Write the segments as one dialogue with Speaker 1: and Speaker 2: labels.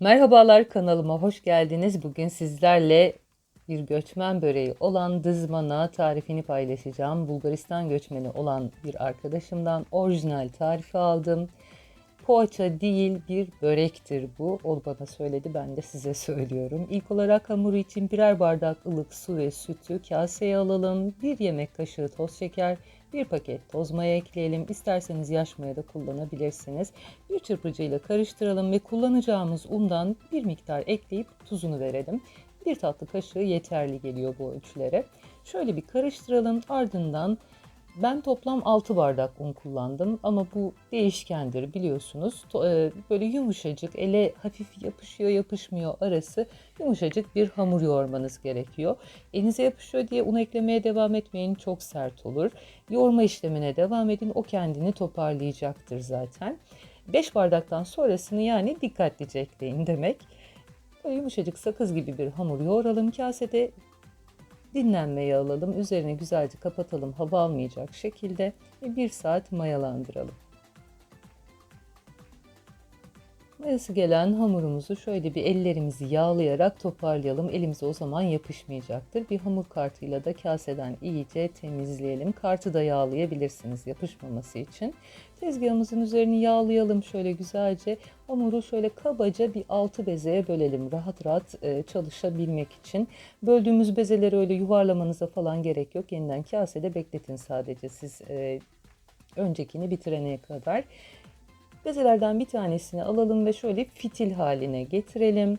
Speaker 1: Merhabalar kanalıma hoş geldiniz. Bugün sizlerle bir göçmen böreği olan dızmana tarifini paylaşacağım. Bulgaristan göçmeni olan bir arkadaşımdan orijinal tarifi aldım. Poğaça değil bir börektir bu. O bana söyledi ben de size söylüyorum. İlk olarak hamuru için birer bardak ılık su ve sütü kaseye alalım. Bir yemek kaşığı toz şeker, bir paket toz maya ekleyelim. İsterseniz yaş maya da kullanabilirsiniz. Bir çırpıcıyla karıştıralım ve kullanacağımız undan bir miktar ekleyip tuzunu verelim. Bir tatlı kaşığı yeterli geliyor bu ölçülere. Şöyle bir karıştıralım. Ardından ben toplam 6 bardak un kullandım ama bu değişkendir biliyorsunuz. E, böyle yumuşacık, ele hafif yapışıyor yapışmıyor arası yumuşacık bir hamur yoğurmanız gerekiyor. Elinize yapışıyor diye un eklemeye devam etmeyin çok sert olur. Yoğurma işlemine devam edin o kendini toparlayacaktır zaten. 5 bardaktan sonrasını yani dikkatlice ekleyin demek. Böyle yumuşacık sakız gibi bir hamur yoğuralım kasede dinlenmeye alalım. Üzerine güzelce kapatalım hava almayacak şekilde ve bir saat mayalandıralım. Mayası gelen hamurumuzu şöyle bir ellerimizi yağlayarak toparlayalım. Elimize o zaman yapışmayacaktır. Bir hamur kartıyla da kaseden iyice temizleyelim. Kartı da yağlayabilirsiniz yapışmaması için. Tezgahımızın üzerini yağlayalım şöyle güzelce. Hamuru şöyle kabaca bir altı bezeye bölelim. Rahat rahat e, çalışabilmek için. Böldüğümüz bezeleri öyle yuvarlamanıza falan gerek yok. Yeniden kasede bekletin sadece siz e, öncekini bitirene kadar. Bezelerden bir tanesini alalım ve şöyle fitil haline getirelim.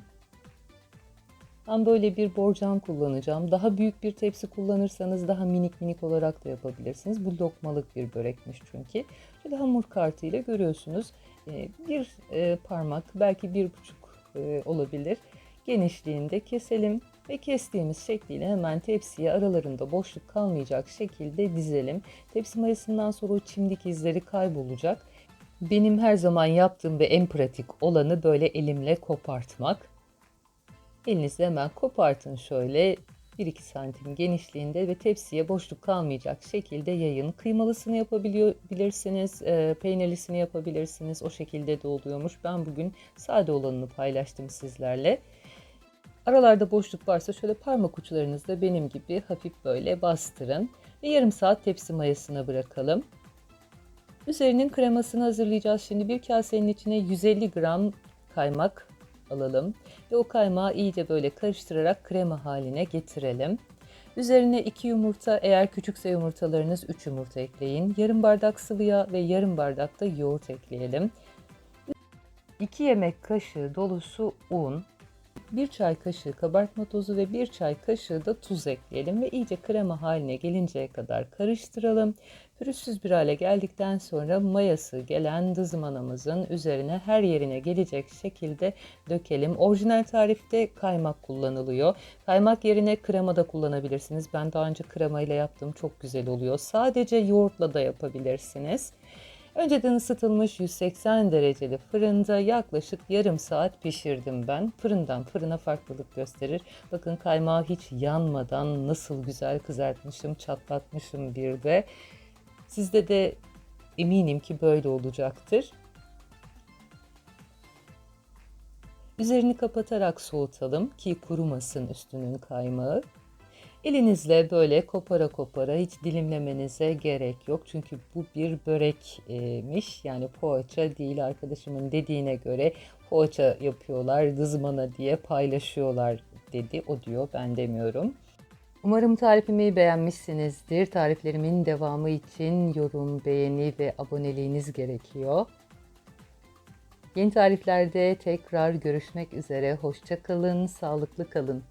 Speaker 1: Ben böyle bir borcam kullanacağım. Daha büyük bir tepsi kullanırsanız daha minik minik olarak da yapabilirsiniz. Bu lokmalık bir börekmiş çünkü. Şöyle hamur kartı ile görüyorsunuz. Ee, bir e, parmak belki bir buçuk e, olabilir. Genişliğinde keselim ve kestiğimiz şekliyle hemen tepsiye aralarında boşluk kalmayacak şekilde dizelim. Tepsi mayasından sonra o çimdik izleri kaybolacak. Benim her zaman yaptığım ve en pratik olanı böyle elimle kopartmak. Elinizle hemen kopartın şöyle 1-2 santim genişliğinde ve tepsiye boşluk kalmayacak şekilde yayın. Kıymalısını yapabilirsiniz, e, peynirlisini yapabilirsiniz. O şekilde de oluyormuş. Ben bugün sade olanını paylaştım sizlerle. Aralarda boşluk varsa şöyle parmak uçlarınızla benim gibi hafif böyle bastırın. Ve yarım saat tepsi mayasına bırakalım. Üzerinin kremasını hazırlayacağız. Şimdi bir kasenin içine 150 gram kaymak alalım. Ve o kaymağı iyice böyle karıştırarak krema haline getirelim. Üzerine 2 yumurta, eğer küçükse yumurtalarınız 3 yumurta ekleyin. Yarım bardak sıvı yağ ve yarım bardak da yoğurt ekleyelim. 2 yemek kaşığı dolusu un, 1 çay kaşığı kabartma tozu ve 1 çay kaşığı da tuz ekleyelim ve iyice krema haline gelinceye kadar karıştıralım. Pürüzsüz bir hale geldikten sonra mayası gelen dızmanamızın üzerine her yerine gelecek şekilde dökelim. Orijinal tarifte kaymak kullanılıyor. Kaymak yerine krema da kullanabilirsiniz. Ben daha önce krema ile yaptım çok güzel oluyor. Sadece yoğurtla da yapabilirsiniz. Önceden ısıtılmış 180 dereceli fırında yaklaşık yarım saat pişirdim ben. Fırından fırına farklılık gösterir. Bakın kaymağı hiç yanmadan nasıl güzel kızartmışım, çatlatmışım bir de. Sizde de eminim ki böyle olacaktır. Üzerini kapatarak soğutalım ki kurumasın üstünün kaymağı. Elinizle böyle kopara kopara hiç dilimlemenize gerek yok. Çünkü bu bir börekmiş. Yani poğaça değil arkadaşımın dediğine göre poğaça yapıyorlar dızmana diye paylaşıyorlar dedi. O diyor ben demiyorum. Umarım tarifimi beğenmişsinizdir. Tariflerimin devamı için yorum, beğeni ve aboneliğiniz gerekiyor. Yeni tariflerde tekrar görüşmek üzere. Hoşça kalın, sağlıklı kalın.